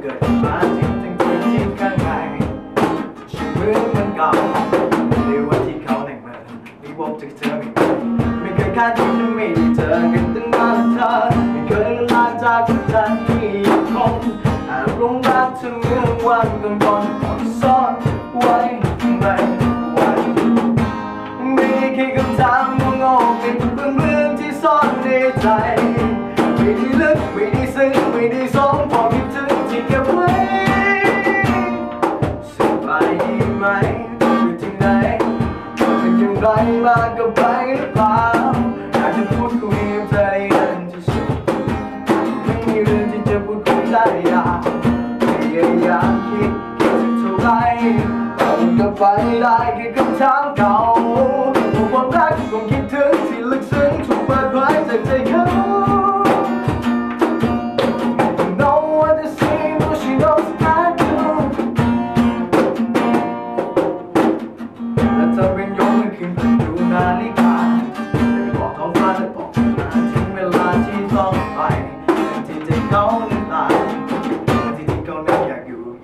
เกิดมาทิ้งทั้งพื้นที่ข้างในชีวิตมันเก่าหรือว่าที่เขาแหน่งมันมีบ่มจากเธอไม่ไม่เคยคาดคิดจะมีเธอกันตั้งนานเธอไม่เคยลาจากจันที่คงอารมณ์รักเธอเมื่อวันก่อนก่อนซ่อนไว้ไม่ไหวมีแค่คำถามงงๆเป็นเรื่องที่ซ่อนในใจไม่ได้ลึกไม่ได้ซึ้งไม่ได้สมพอ ไรมากับไปหรือเปล่าอยากจะพูดคุยกับเธอได้นานที่สุดไม่มีเรื่องที่จะพูดคุยได้ยากพยายามคิดคิดเท่าไรตองกับไปได้แค่คำถามเก่า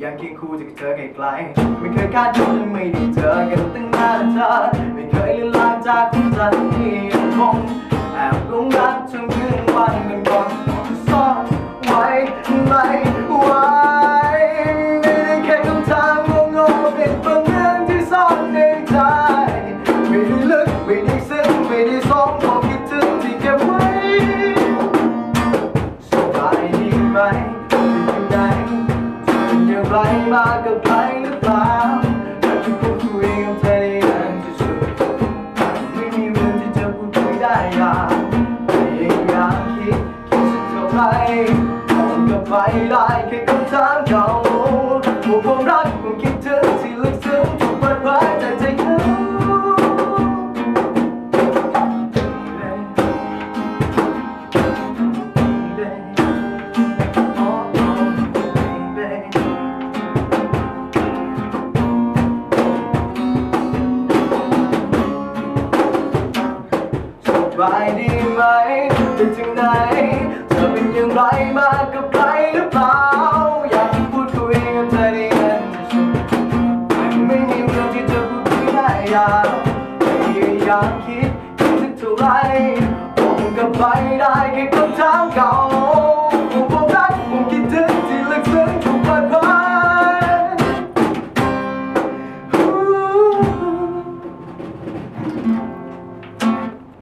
อยากอยู่คียงคู่จากเธอไกลๆไม่เคยคาดคิดไม่ได้เจอกันตั้งนานเธอไม่เคยลืมลางจากคุณสันที มากับใครหรือเปล่าอยากจะพูดคุยกับเธอได้นานที่สุดไม่มีเรื่องที่จะพูดคุยได้อยากพยายามคิดคิดสักเท่าไหรมองกลับไปได้แค่คำถามเก่าว่าความรักความคิดถึงที่ลึกซึ้ง สบายดีไหมเป็นถึงไหนเธอเป็นอย่างไรมากับใครหรือเปล่า อยากพูดคุยกับเธอได้นานที่สุดไม่มีเรื่องที่จะพูดคุยได้ยาวพยายามคิดคิดสักเท่าไหรคงกับไปได้แค่คำถามเก่า